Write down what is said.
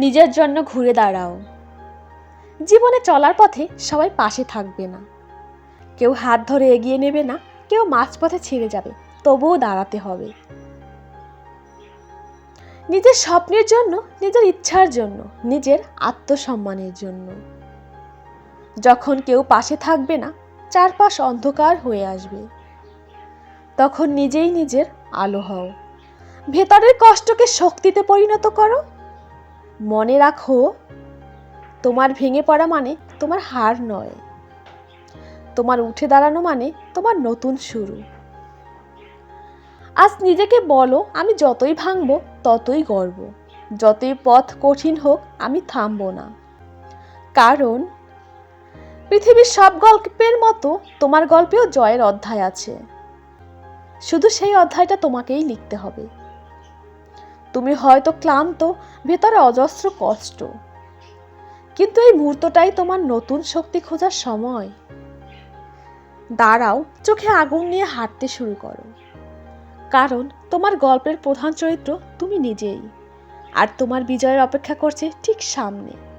নিজের জন্য ঘুরে দাঁড়াও। জীবনে চলার পথে সবাই পাশে থাকবে না। কেউ হাত ধরে এগিয়ে নেবে না, কেউ মাঝপথে ছেড়ে যাবে, তবুও দাঁড়াতে হবে। নিজের স্বপ্নের জন্য, নিজের ইচ্ছার জন্য, নিজের আত্মসম্মানের জন্য। যখন কেউ পাশে থাকবে না, চারপাশ অন্ধকার হয়ে আসবে। তখন নিজেই নিজের আলো হও। ভেতরের কষ্টকে শক্তিতে পরিণত করো মনে রাখো, তোমার ভেঙে পড়া মানে তোমার হার নয়। তোমার উঠে দাঁড়ানো মানে তোমার নতুন শুরু। আজ নিজেকে বলো, আমি যতই ভাঙবো, ততই গর্ব যতই পথ কঠিন হোক, আমি থামবো না। কারণ, পৃথিবীর সব গল্পের মতো তোমার গল্পেও জয়ের অধ্যায় আছে। শুধু সেই অধ্যায়টা তোমাকেই লিখতে হবে। তুমি হয়তো ক্লান্ত, ভেতরে অজস্র কষ্ট। কিন্তু এই মুহূর্তটাই তোমার নতুন শক্তি খোঁজার সময়। দাঁড়াও, চোখে আগুন নিয়ে হাঁটতে শুরু করো। কারণ তোমার গল্পের প্রধান চরিত্র তুমি নিজেই। আর তোমার বিজয়ের অপেক্ষা করছে ঠিক সামনে।